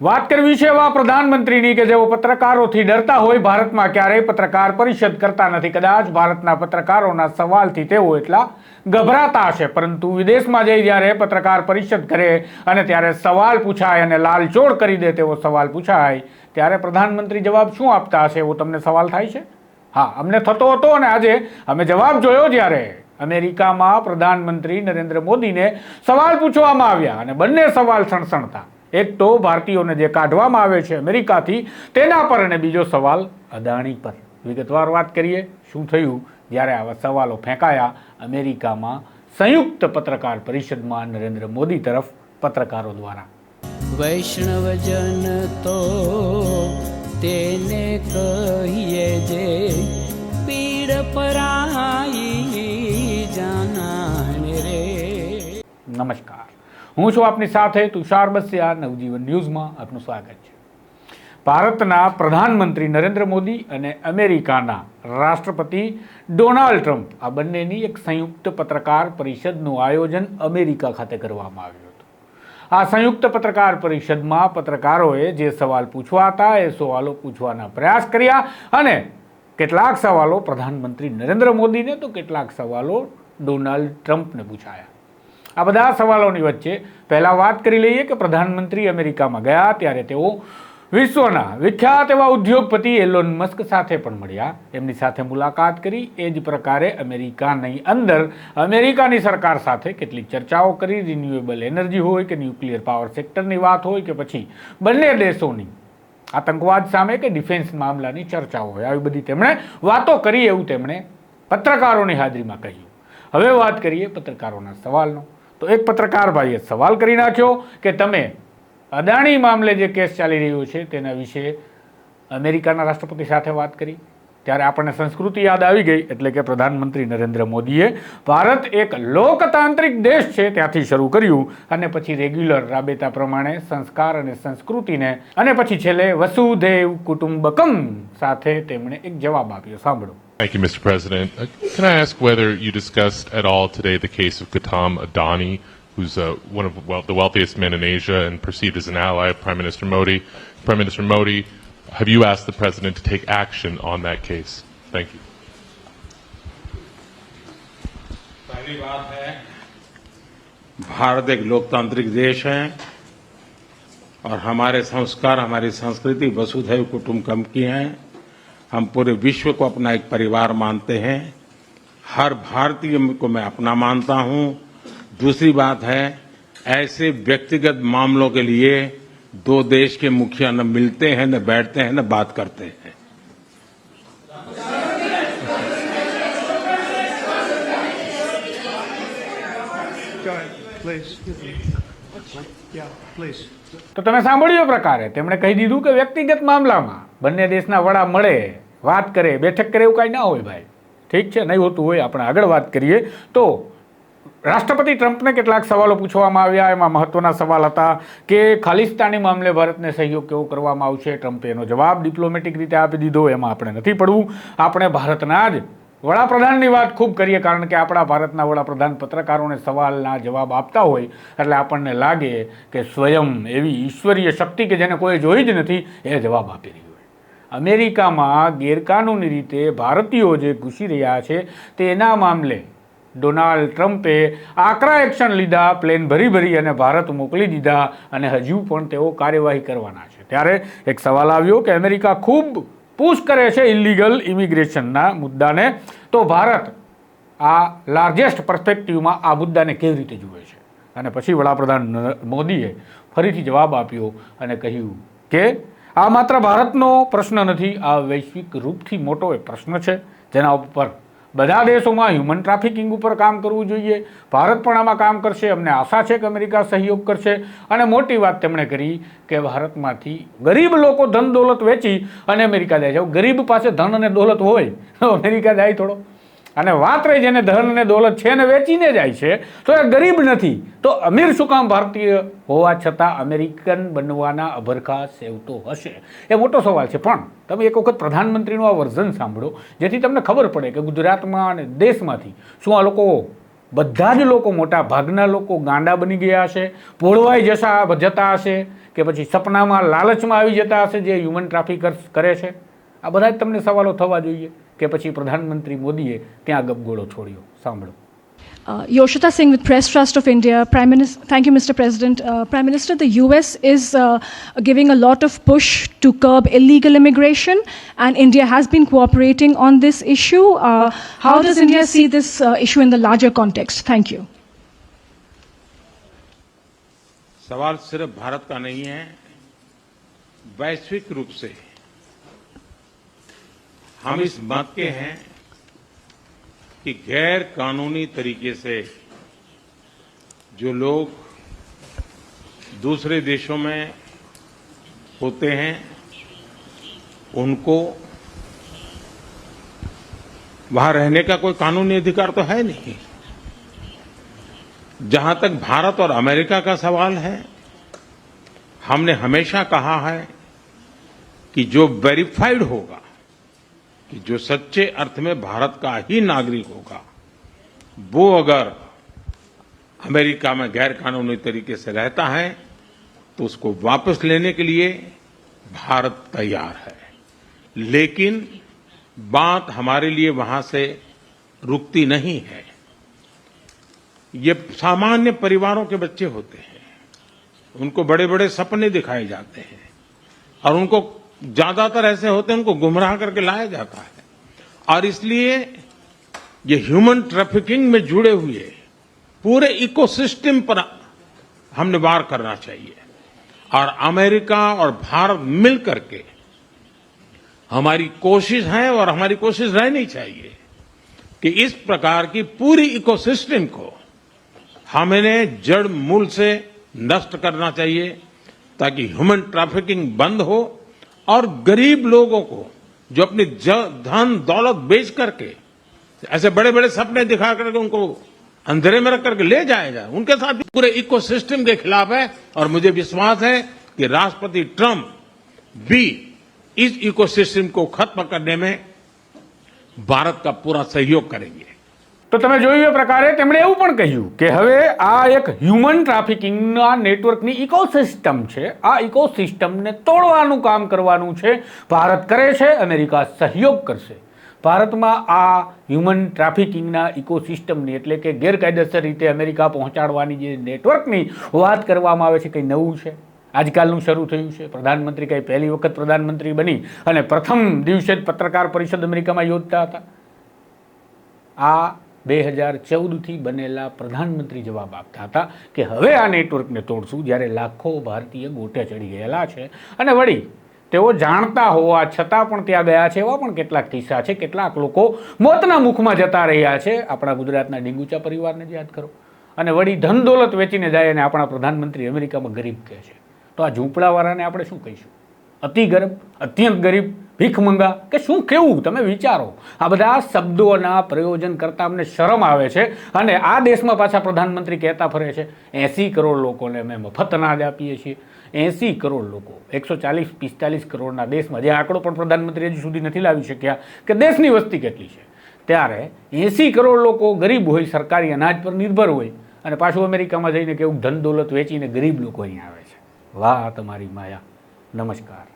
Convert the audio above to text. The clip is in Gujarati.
વાત કરવી છે એવા પ્રધાનમંત્રીની કે જેઓ પત્રકારોથી ડરતા હોય, ભારતમાં ક્યારેય પત્રકાર પરિષદ કરતા નથી. કદાચ ભારતના પત્રકારોના સવાલથી તેઓ એટલા ગભરાતા હશે. પરંતુ વિદેશમાં જઈ જ્યારે પત્રકાર પરિષદ કરે અને ત્યારે સવાલ પૂછાય અને લાલચોળ કરી દે તેવો સવાલ પૂછાય, ત્યારે પ્રધાનમંત્રી જવાબ શું આપતા હશે? એવો તમને સવાલ થાય છે? હા, અમને થતો હતો અને આજે અમે જવાબ જોયો જ્યારે અમેરિકામાં પ્રધાનમંત્રી નરેન્દ્ર મોદીને સવાલ પૂછવામાં આવ્યા અને બંને સવાલ સણસણતા. એક તો ભારતીયોને જે કાઢવામાં આવે છે અમેરિકાથી તેના પર અને બીજો સવાલ અદાણી પર. વિગતવાર વાત કરીએ શું થયું જ્યારે આવા સવાલો ફેંકાયા અમેરિકામાં સંયુક્ત પત્રકાર પરિષદમાં નરેન્દ્ર મોદી તરફ પત્રકારો દ્વારા? વૈષ્ણવજન તો તેને કહીએ જે પીડ પરાઈ જાનાને રે. નમસ્કાર. હું છું આપની સાથે તુષાર બસિયા, નવજીવન ન્યૂઝમાં આપનું સ્વાગત છે. ભારતના પ્રધાનમંત્રી નરેન્દ્ર મોદી અને અમેરિકાના રાષ્ટ્રપતિ ડોનાલ્ડ ટ્રમ્પ આ બંનેની એક સંયુક્ત પત્રકાર પરિષદનું આયોજન અમેરિકા ખાતે કરવામાં આવ્યું હતું. આ સંયુક્ત પત્રકાર પરિષદમાં પત્રકારોએ જે સવાલ પૂછવા હતા એ સવાલો પૂછવાના પ્રયાસ કર્યા અને કેટલાક સવાલો પ્રધાનમંત્રી નરેન્દ્ર મોદીને, તો કેટલાક સવાલો ડોનાલ્ડ ટ્રમ્પને પૂછાયા. આ બધા સવાલોની વચ્ચે પહેલાં વાત કરી લઈએ કે પ્રધાનમંત્રી અમેરિકામાં ગયા ત્યારે તેઓ વિશ્વના વિખ્યાત એવા ઉદ્યોગપતિ એલોન મસ્ક સાથે પણ મળ્યા. એમની સાથે મુલાકાત કરી. એ જ પ્રકારે અમેરિકાની અંદર અમેરિકાની સરકાર સાથે કેટલીક ચર્ચાઓ કરી. રિન્યુએબલ એનર્જી હોય કે ન્યુક્લિયર પાવર સેક્ટરની વાત હોય કે પછી બંને દેશોની આતંકવાદ સામે કે ડિફેન્સ મામલાની ચર્ચાઓ હોય. આવી બધી તેમણે વાતો કરી એવું તેમણે પત્રકારોની હાજરીમાં કહ્યું. હવે વાત કરીએ પત્રકારોના સવાલનો. તો એક પત્રકાર ભાઈએ સવાલ કરી નાખ્યો કે તમે અદાણી મામલે જે કેસ ચાલી રહ્યો છે તેના વિશે અમેરિકાના રાષ્ટ્રપતિ સાથે વાત કરી. ત્યારે આપણને સંસ્કૃતિ યાદ આવી ગઈ એટલે કે પ્રધાનમંત્રી નરેન્દ્ર મોદીએ ભારત એક લોકતાંત્રિક દેશ છે ત્યાંથી શરૂ કર્યું અને પછી રેગ્યુલર રાબેતા પ્રમાણે સંસ્કાર અને સંસ્કૃતિને અને પછી છેલ્લે વસુધૈવ કુટુંબકમ સાથે તેમણે એક જવાબ આપ્યો. સાંભળો. Thank you, Mr. President. Uh, can I ask whether you discussed at all today the case of Gautam Adani, who's uh, one of well, the wealthiest men in Asia and perceived as an ally of Prime Minister Modi? Prime Minister Modi, have you asked the President to take action on that case? Thank you. पहली बात है भारत एक लोकतांत्रिक देश है और हमारे संस्कार हमारी संस्कृति वसुधैव कुटुंबकम की है हम पूरे विश्व को अपना एक परिवार मानते हैं। हर भारतीय को मैं अपना मानता हूँ। दूसरी बात है, ऐसे व्यक्तिगत मामलों के लिए दो देश के मुखिया न मिलते हैं, न बैठते हैं, न बात करते हैं। Please. તો તમે સાંભળ્યો પ્રકારે. તેમણે કહી દીધું કે વ્યક્તિગત મામલામાં બંને દેશના વડા મળે, વાત કરે, બેઠક કરે એવું કાંઈ ના હોય ભાઈ. ઠીક છે, નહીં હોતું હોય, આપણે આગળ વાત કરીએ. તો રાષ્ટ્રપતિ ટ્રમ્પને કેટલાક સવાલો પૂછવામાં આવ્યા, એમાં મહત્વના સવાલ હતા કે ખાલિસ્તાની મામલે ભારતને સહયોગ કેવો કરવામાં આવશે? ટ્રમ્પે એનો જવાબ ડિપ્લોમેટિક રીતે આપી દીધો, એમાં આપણે નથી પડવું. આપણે ભારતના જ વડાપ્રધાનની વાત ખૂબ કરીએ કારણ કે આપણા ભારતના વડાપ્રધાન પત્રકારોને સવાલના જવાબ આપતા હોય એટલે આપણને લાગે કે સ્વયં એવી ઈશ્વરીય શક્તિ કે જેને કોઈ જોઈ જ નથી, એ જવાબ આપી રહી હોય. અમેરિકામાં ગેરકાનૂની રીતે ભારતીયો જે ઘૂસી રહ્યા છે તેના મામલે ડોનાલ્ડ ટ્રમ્પે આકરા એક્શન લીધા, પ્લેન ભરી ભરી અને ભારત મોકલી દીધા અને હજુ પણ તેઓ કાર્યવાહી કરવાના છે. ત્યારે એક સવાલ આવ્યો કે અમેરિકા ખૂબ પુશ કરે છે ઇલીગલ ઇમિગ્રેશનના મુદ્દાને. તો ભારત આ લાર્જેસ્ટ પર્સ્પેક્ટિવમાં આ મુદ્દાને કેવી રીતે જુએ છે? અને પછી વડાપ્રધાન મોદીએ ફરીથી જવાબ આપ્યો અને કહ્યું કે, આ માત્ર ભારતનો પ્રશ્ન નથી, આ વૈશ્વિક રૂપથી મોટો એ પ્રશ્ન છે. જેના ઉપર બધા દેશોમાં હ્યુમન ટ્રાફિકિંગ ઉપર કામ કરવું જોઈએ. ભારત પણ આમાં કામ કરશે. અમને આશા છે કે અમેરિકા સહયોગ કરશે. અને મોટી વાત તેમણે કરી કે ભારતમાંથી ગરીબ લોકો ધન દોલત વેચી અને અમેરિકા જાય છે ગરીબ પાસે ધન અને દોલત હોય અમેરિકા જાય થોડો. અને વાત રહી જેને ધન અને દોલત છે ને વેચીને જાય છે, તો એ ગરીબ નથી. તો અમીર શું કામ ભારતીય? હોવા છતાં અમેરિકન બનવાના અભરખા સેવતો હશે. એ મોટો સવાલ છે. પણ તમે એક વખત પ્રધાનમંત્રીનું આ વર્ઝન સાંભળો, જેથી તમને ખબર પડે કે ગુજરાતમાં અને દેશમાંથી શું આ લોકો બધા જ લોકો મોટા ભાગના લોકો ગાંડા બની ગયા હશે, પોળવાઈ જશા, જતા હશે, કે પછી સપનામાં લાલચમાં આવી જતા હશે જે હ્યુમન ટ્રાફિકર્સ કરે છે? આ બધા જ તમને સવાલો થવા જોઈએ. કે પછી પ્રધાનમંત્રી મોદીએ ત્યાં ગપગોળો છોડ્યો સાંભળો Uh, Yoshita Singh with Press Trust of India. Prime Minister, thank you, Mr. President. Uh, Prime Minister, the US is uh, giving a lot of push to curb illegal immigration, and India has been cooperating on this issue. Uh, how does India see this uh, issue in the larger context? Thank you. सवाल सिर्फ भारत का नहीं है वैश्विक रूप से हम इस मत के हैं कि गैर कानूनी तरीके से जो लोग दूसरे देशों में होते हैं, उनको वहाँ रहने का कोई कानूनी अधिकार तो है नहीं। जहाँ तक भारत और अमेरिका का सवाल है, हमने हमेशा कहा है कि जो वेरीफाइड होगा कि जो सच्चे अर्थ में भारत का ही नागरिक होगा, वो अगर अमेरिका में गैर कानूनी तरीके से रहता है तो उसको वापस लेने के लिए भारत तैयार है। लेकिन बात हमारे लिए वहाँ से रुकती नहीं है। ये सामान्य परिवारों के बच्चे होते हैं, उनको बड़े बड़े सपने दिखाए जाते हैं, और उनको ज़्यादातर ऐसे होते हैं, उनको गुमराह करके लाया जाता है। और इसलिए ये ह्यूमन ट्रैफिकिंग में जुड़े हुए पूरे इकोसिस्टम पर हमने वार करना चाहिए। और अमेरिका और भारत मिल करके हमारी कोशिश है और हमारी कोशिश रहनी चाहिए कि इस प्रकार की पूरी इकोसिस्टम को हमें जड़ मूल से नष्ट करना चाहिए, ताकि ह्यूमन ट्रैफिकिंग बंद हो और गरीब लोगों को, जो अपनी धन, दौलत बेच करके, ऐसे बड़े बड़े सपने दिखा करके उनको अंधेरे में रख करके ले जाया जाए। उनके साथ भी पूरे इकोसिस्टम के खिलाफ है और मुझे विश्वास है कि राष्ट्रपति ट्रंप भी इस इकोसिस्टम को खत्म करने में भारत का पूरा सहयोग करेंगे। તો તમે જોયું એ પ્રકારે તેમણે એવું પણ કહ્યું કે હવે આ એક હ્યુમન ટ્રાફિકિંગના નેટવર્કની ઇકોસિસ્ટમ છે. આ ઇકોસિસ્ટમને તોડવાનું કામ કરવાનું છે. ભારત કરે છે, અમેરિકા સહયોગ કરશે. ભારતમાં આ હ્યુમન ટ્રાફિકિંગના ઇકોસિસ્ટમની એટલે કે ગેરકાયદેસર રીતે અમેરિકા પહોંચાડવાની જે નેટવર્કની વાત કરવામાં આવે છે, કંઈ નવું છે? આજકાલનું શરૂ થયું છે. પ્રધાનમંત્રી કંઈ પહેલી વખત પ્રધાનમંત્રી બની અને પ્રથમ દિવસે જ પત્રકાર પરિષદ અમેરિકામાં યોજતા હતા. આ બે હજાર ચૌદથી બનેલા પ્રધાનમંત્રી જવાબ આપતા હતા કે હવે આ નેટવર્કને તોડશું જ્યારે લાખો ભારતીય ગોટે ચડી ગયેલા છે. અને વળી, તેઓ જાણતા હોવા છતાં પણ ત્યાં ગયા છે. એવા પણ કેટલાક કિસ્સા છે. કેટલાક લોકો મોતના મુખમાં જતા રહ્યા છે. આપણા ગુજરાતના ડીંગુચા પરિવારને જ યાદ કરો. અને વળી ધન દોલત વેચીને જાય અને આપણા પ્રધાનમંત્રી અમેરિકામાં ગરીબ કહે છે. તો આ ઝૂંપડાવાળાને આપણે શું કહીશું? અતિ ગરીબ, અત્યંત ગરીબ ભીખમંગા કે શું કેવું? તમે વિચારો. આ બધા શબ્દોના પ્રયોજન કરતાં અમને શરમ આવે છે અને આ દેશમાં પાછા પ્રધાનમંત્રી કહેતા ફરે છે, એંસી કરોડ લોકોને અમે મફત અનાજ આપીએ છીએ. એંસી કરોડ લોકો, એકસો ચાલીસ, પિસ્તાલીસ કરોડના દેશમાં, જે આંકડો પણ પ્રધાનમંત્રી હજી સુધી નથી લાવી શક્યા, કે દેશની વસ્તી કેટલી છે? ત્યારે એંસી કરોડ લોકો ગરીબ હોય, સરકારી અનાજ પર નિર્ભર હોય, અને પાછું અમેરિકામાં જઈને કેવું ધન દોલત વેચીને ગરીબ લોકો અહીં આવે છે. વાહ, તમારી માયા. નમસ્કાર.